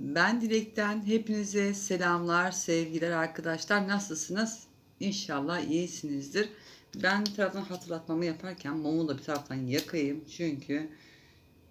Ben Dilek'ten hepinize selamlar, sevgiler arkadaşlar. Nasılsınız? İnşallah iyisinizdir. Ben bir taraftan hatırlatmamı yaparken mumu da bir taraftan yakayım. Çünkü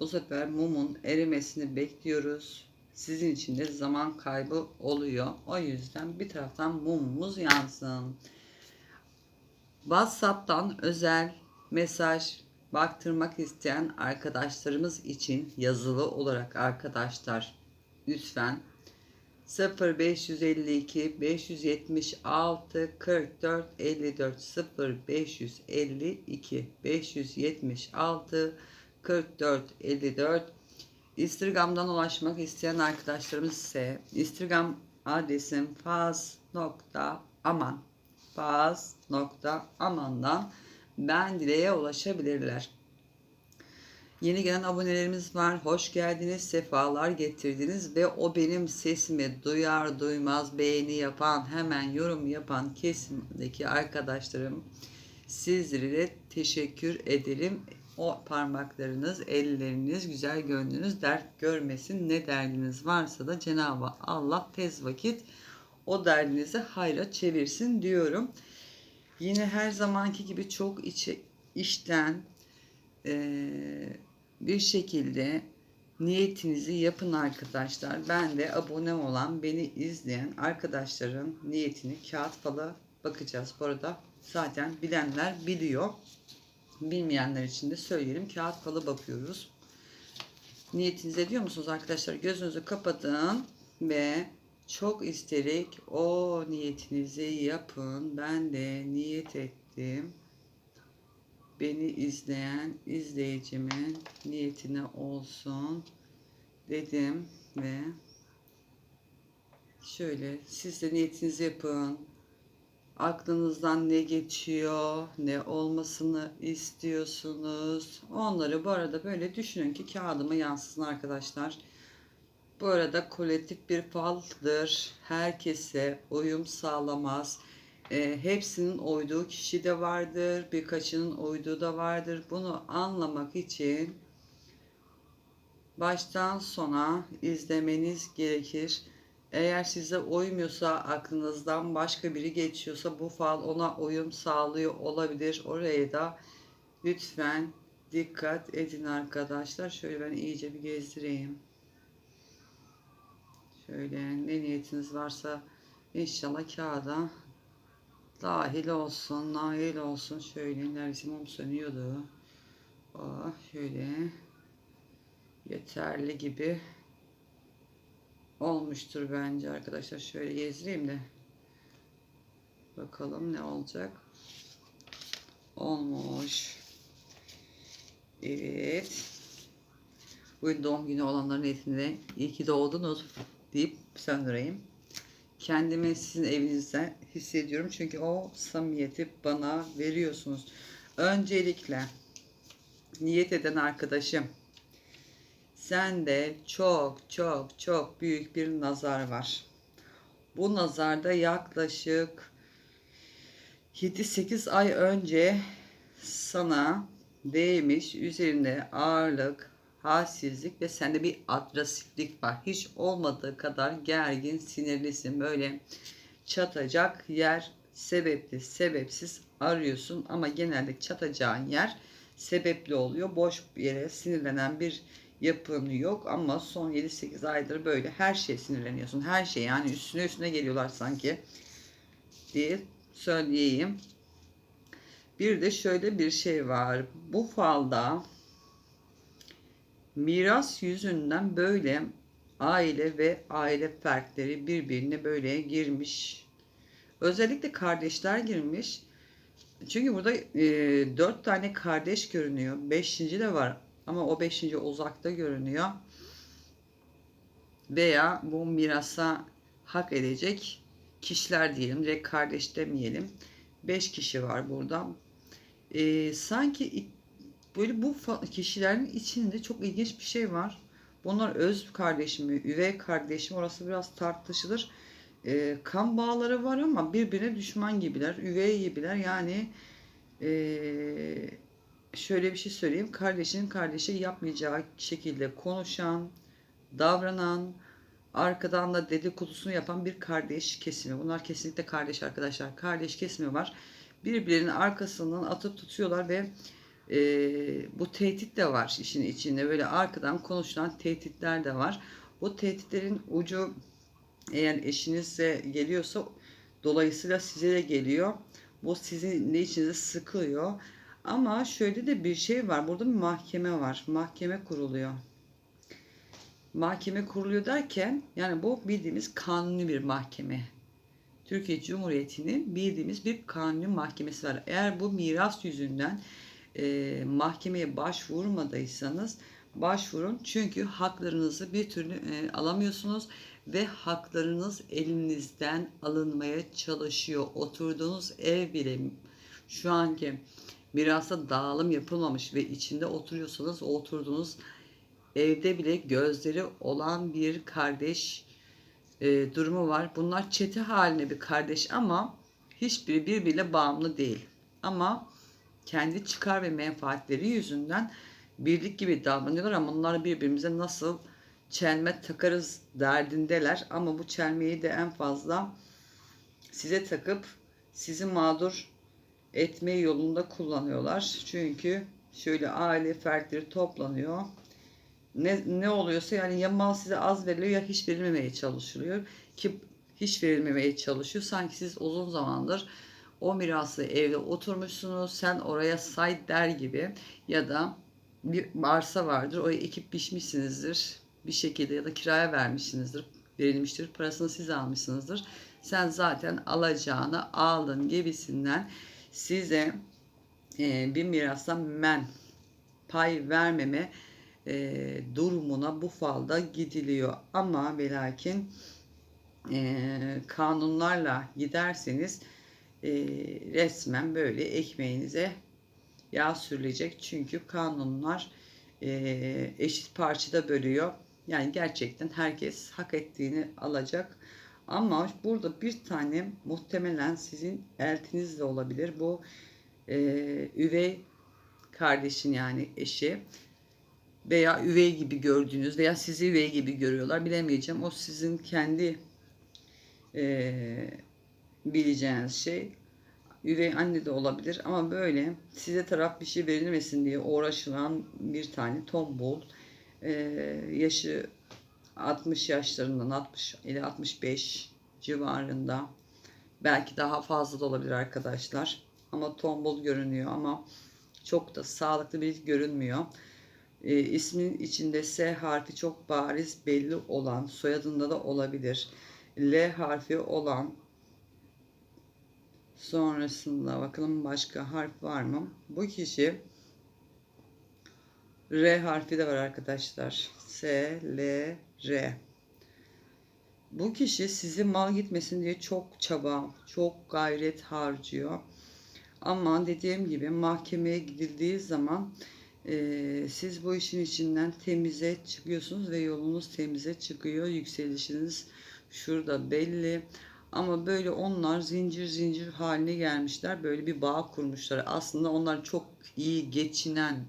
bu sefer mumun erimesini bekliyoruz. Sizin için de zaman kaybı oluyor. O yüzden bir taraftan mumumuz yansın. WhatsApp'tan özel mesaj baktırmak isteyen arkadaşlarımız için yazılı olarak arkadaşlar lütfen 0552 576 44 54 0552 576 44 54 Instagram'dan ulaşmak isteyen arkadaşlarımız ise Instagram adresim faz.aman faz.amandan ben dileğe ulaşabilirler. Yeni gelen abonelerimiz var. Hoş geldiniz, sefalar getirdiniz ve o benim sesimi duyar duymaz beğeni yapan, hemen yorum yapan kesimdeki arkadaşlarım sizlere teşekkür ederim. O parmaklarınız, elleriniz, güzel gönlünüz dert görmesin. Ne derdiniz varsa da Cenab-ı Allah tez vakit o derdinizi hayra çevirsin diyorum. Yine her zamanki gibi çok içi, işten, eee bir şekilde niyetinizi yapın arkadaşlar. Ben de abone olan, beni izleyen arkadaşların niyetini kağıt falı bakacağız. Bu arada zaten bilenler biliyor. Bilmeyenler için de söyleyelim. Kağıt falı bakıyoruz. Niyetinizi ediyor musunuz arkadaşlar? Gözünüzü kapatın ve çok isterek o niyetinizi yapın. Ben de niyet ettim beni izleyen izleyicimin niyetine olsun dedim ve şöyle siz de niyetinizi yapın. Aklınızdan ne geçiyor, ne olmasını istiyorsunuz. Onları bu arada böyle düşünün ki kağıdıma yansısın arkadaşlar. Bu arada kolektif bir faldır. Herkese uyum sağlamaz e, hepsinin oyduğu kişi de vardır, birkaçının oyduğu da vardır. Bunu anlamak için baştan sona izlemeniz gerekir. Eğer size uymuyorsa, aklınızdan başka biri geçiyorsa bu fal ona uyum sağlıyor olabilir. Oraya da lütfen dikkat edin arkadaşlar. Şöyle ben iyice bir gezdireyim. Şöyle ne niyetiniz varsa inşallah kağıda dahil olsun, nail olsun. Şöyle neredeyse mum sönüyordu. Oh, şöyle yeterli gibi olmuştur bence arkadaşlar. Şöyle gezdireyim de bakalım ne olacak. Olmuş. Evet. Bugün doğum günü olanların niyetinde iyi ki doğdunuz deyip söndüreyim kendimi sizin evinizde hissediyorum. Çünkü o samimiyeti bana veriyorsunuz. Öncelikle niyet eden arkadaşım sende çok çok çok büyük bir nazar var. Bu nazarda yaklaşık 7-8 ay önce sana değmiş üzerinde ağırlık, halsizlik ve sende bir agresiflik var. Hiç olmadığı kadar gergin, sinirlisin. Böyle çatacak yer sebepli, sebepsiz arıyorsun ama genelde çatacağın yer sebepli oluyor. Boş bir yere sinirlenen bir yapın yok ama son 7-8 aydır böyle her şey sinirleniyorsun. Her şey yani üstüne üstüne geliyorlar sanki diye söyleyeyim. Bir de şöyle bir şey var. Bu falda miras yüzünden böyle aile ve aile fertleri birbirine böyle girmiş. Özellikle kardeşler girmiş. Çünkü burada e, dört tane kardeş görünüyor. Beşinci de var ama o beşinci uzakta görünüyor. Veya bu mirasa hak edecek kişiler diyelim. Direkt kardeş demeyelim. Beş kişi var burada. E, sanki Böyle bu kişilerin içinde çok ilginç bir şey var. Bunlar öz kardeşim mi, üvey kardeşim orası biraz tartışılır. E, kan bağları var ama birbirine düşman gibiler, üvey gibiler. Yani e, şöyle bir şey söyleyeyim. Kardeşinin kardeşi yapmayacağı şekilde konuşan, davranan, Arkadan da dedikodusunu yapan bir kardeş kesimi. Bunlar kesinlikle kardeş arkadaşlar. Kardeş kesimi var. Birbirlerinin arkasından atıp tutuyorlar ve e, bu tehdit de var işin içinde. Böyle arkadan konuşulan tehditler de var. Bu tehditlerin ucu eğer eşinizle geliyorsa dolayısıyla size de geliyor. Bu sizin ne içinize sıkıyor. Ama şöyle de bir şey var. Burada bir mahkeme var. Mahkeme kuruluyor. Mahkeme kuruluyor derken yani bu bildiğimiz kanuni bir mahkeme. Türkiye Cumhuriyeti'nin bildiğimiz bir kanuni mahkemesi var. Eğer bu miras yüzünden e, mahkemeye başvurmadıysanız başvurun. Çünkü haklarınızı bir türlü e, alamıyorsunuz ve haklarınız elinizden alınmaya çalışıyor. Oturduğunuz ev bile şu anki mirasa dağılım yapılmamış ve içinde oturuyorsanız oturduğunuz evde bile gözleri olan bir kardeş e, durumu var. Bunlar çete haline bir kardeş ama hiçbiri birbiriyle bağımlı değil. Ama kendi çıkar ve menfaatleri yüzünden birlik gibi davranıyorlar ama bunlar birbirimize nasıl çelme takarız derdindeler. Ama bu çelmeyi de en fazla size takıp sizi mağdur etme yolunda kullanıyorlar. Çünkü şöyle aile fertleri toplanıyor. Ne, ne oluyorsa yani ya mal size az veriliyor ya hiç verilmemeye çalışılıyor. Ki hiç verilmemeye çalışıyor. Sanki siz uzun zamandır o mirası evde oturmuşsunuz. Sen oraya say der gibi ya da bir arsa vardır. Oraya ekip biçmişsinizdir. Bir şekilde ya da kiraya vermişsinizdir. Verilmiştir. Parasını siz almışsınızdır. Sen zaten alacağını aldın gibisinden size e, bir mirastan men pay vermeme e, durumuna bu falda gidiliyor. Ama ve lakin e, kanunlarla giderseniz e, resmen böyle ekmeğinize yağ sürülecek. Çünkü kanunlar e, eşit parçada bölüyor. Yani gerçekten herkes hak ettiğini alacak. Ama burada bir tane muhtemelen sizin eltiniz de olabilir. Bu e, üvey kardeşin yani eşi veya üvey gibi gördüğünüz veya sizi üvey gibi görüyorlar bilemeyeceğim. O sizin kendi e, bileceğiniz şey. Üvey anne de olabilir ama böyle size taraf bir şey verilmesin diye uğraşılan bir tane tombul e, yaşı 60 yaşlarından 60 ile 65 civarında belki daha fazla da olabilir arkadaşlar ama tombul görünüyor ama çok da sağlıklı bir görünmüyor. E, ismin içinde S harfi çok bariz belli olan soyadında da olabilir. L harfi olan sonrasında bakalım başka harf var mı? Bu kişi R harfi de var arkadaşlar. S, L, R. Bu kişi sizi mal gitmesin diye çok çaba, çok gayret harcıyor. Ama dediğim gibi mahkemeye gidildiği zaman e, siz bu işin içinden temize çıkıyorsunuz ve yolunuz temize çıkıyor. Yükselişiniz şurada belli. Ama böyle onlar zincir zincir haline gelmişler. Böyle bir bağ kurmuşlar. Aslında onlar çok iyi geçinen,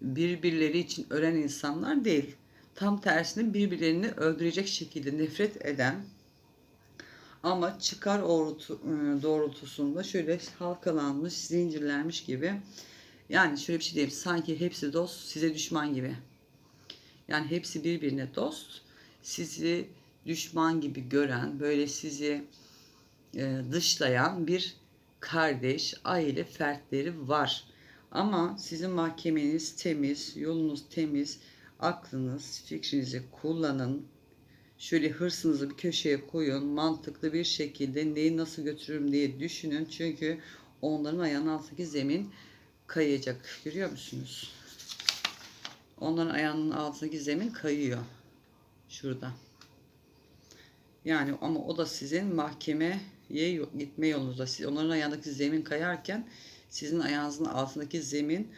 birbirleri için ölen insanlar değil. Tam tersine birbirlerini öldürecek şekilde nefret eden ama çıkar doğrultusunda şöyle halkalanmış, zincirlenmiş gibi. Yani şöyle bir şey diyeyim. Sanki hepsi dost, size düşman gibi. Yani hepsi birbirine dost. Sizi düşman gibi gören, böyle sizi e, dışlayan bir kardeş, aile fertleri var. Ama sizin mahkemeniz temiz, yolunuz temiz, aklınız, fikrinizi kullanın. Şöyle hırsınızı bir köşeye koyun, mantıklı bir şekilde neyi nasıl götürürüm diye düşünün. Çünkü onların ayağının altındaki zemin kayacak. Görüyor musunuz? Onların ayağının altındaki zemin kayıyor. Şurada. Yani ama o da sizin mahkemeye gitme yolunuzda. Siz, onların ayağındaki zemin kayarken sizin ayağınızın altındaki zemin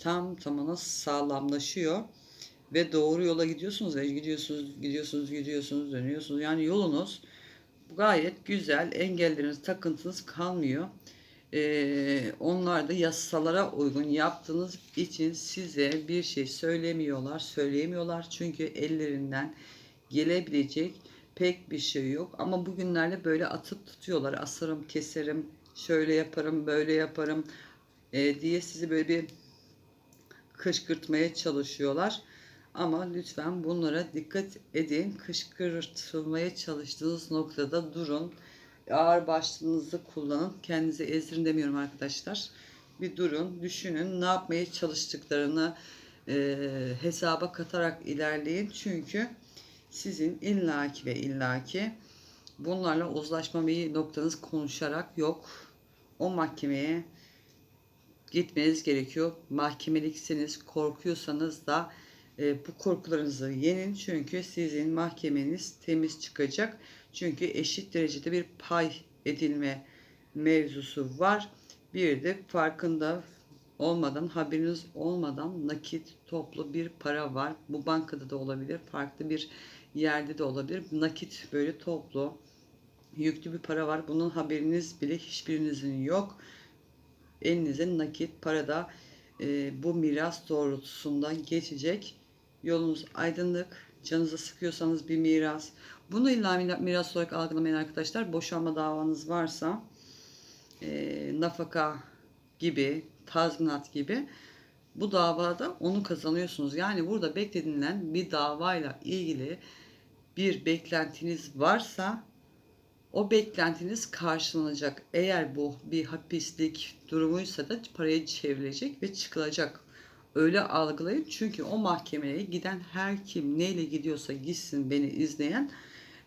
tam tamına sağlamlaşıyor ve doğru yola gidiyorsunuz ve gidiyorsunuz, gidiyorsunuz, gidiyorsunuz, dönüyorsunuz. Yani yolunuz gayet güzel, engelleriniz, takıntınız kalmıyor. Ee, onlar da yasalara uygun yaptığınız için size bir şey söylemiyorlar, söyleyemiyorlar. Çünkü ellerinden gelebilecek pek bir şey yok. Ama bugünlerde böyle atıp tutuyorlar. Asarım, keserim, şöyle yaparım, böyle yaparım e, diye sizi böyle bir kışkırtmaya çalışıyorlar. Ama lütfen bunlara dikkat edin. Kışkırtılmaya çalıştığınız noktada durun. Ağır başlığınızı kullanın. Kendinizi ezdirin demiyorum arkadaşlar. Bir durun, düşünün. Ne yapmaya çalıştıklarını e, hesaba katarak ilerleyin. Çünkü sizin illaki ve illaki bunlarla uzlaşma bir noktanız konuşarak yok. O mahkemeye gitmeniz gerekiyor. Mahkemelikseniz, korkuyorsanız da e, bu korkularınızı yenin. Çünkü sizin mahkemeniz temiz çıkacak. Çünkü eşit derecede bir pay edilme mevzusu var. Bir de farkında olmadan, haberiniz olmadan nakit toplu bir para var. Bu bankada da olabilir, farklı bir yerde de olabilir. Nakit böyle toplu, yüklü bir para var. Bunun haberiniz bile hiçbirinizin yok. Elinize nakit para da e, bu miras doğrultusunda geçecek. Yolunuz aydınlık. Canınızı sıkıyorsanız bir miras. Bunu illa miras olarak algılamayın arkadaşlar. Boşanma davanız varsa e, nafaka gibi, tazminat gibi bu davada onu kazanıyorsunuz. Yani burada beklenilen bir davayla ilgili bir beklentiniz varsa o beklentiniz karşılanacak. Eğer bu bir hapislik durumuysa da paraya çevrilecek ve çıkılacak. Öyle algılayın. Çünkü o mahkemeye giden her kim neyle gidiyorsa gitsin beni izleyen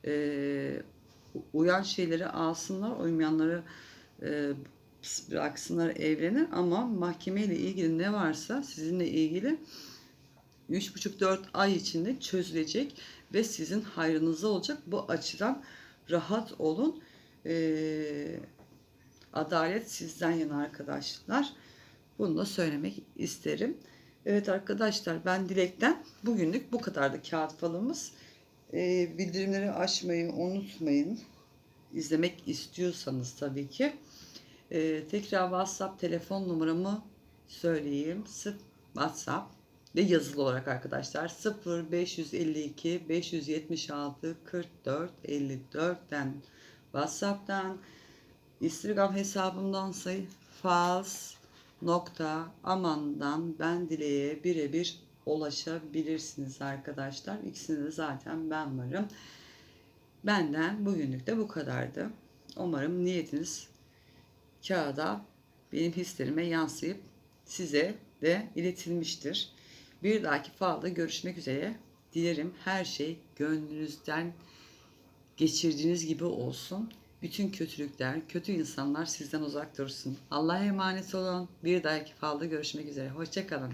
e, uyan şeyleri alsınlar, uymayanları e, bıraksınlar evrene ama mahkemeyle ilgili ne varsa sizinle ilgili 3,5-4 ay içinde çözülecek ve sizin hayrınıza olacak. Bu açıdan rahat olun. Ee, adalet sizden yana arkadaşlar. Bunu da söylemek isterim. Evet arkadaşlar ben Dilek'ten bugünlük bu kadardı kağıt falımız. Ee, bildirimleri açmayı unutmayın. İzlemek istiyorsanız tabii ki. Ee, tekrar WhatsApp telefon numaramı söyleyeyim. WhatsApp ve yazılı olarak arkadaşlar 0 552 576 44 54'ten WhatsApp'tan Instagram hesabımdan sayı fals nokta amandan ben dileğe birebir ulaşabilirsiniz arkadaşlar. İkisinde de zaten ben varım. Benden bugünlük de bu kadardı. Umarım niyetiniz kağıda benim hislerime yansıyıp size de iletilmiştir. Bir dahaki falda görüşmek üzere. Dilerim her şey gönlünüzden geçirdiğiniz gibi olsun. Bütün kötülükler, kötü insanlar sizden uzak dursun. Allah'a emanet olun. Bir dahaki falda görüşmek üzere. Hoşçakalın.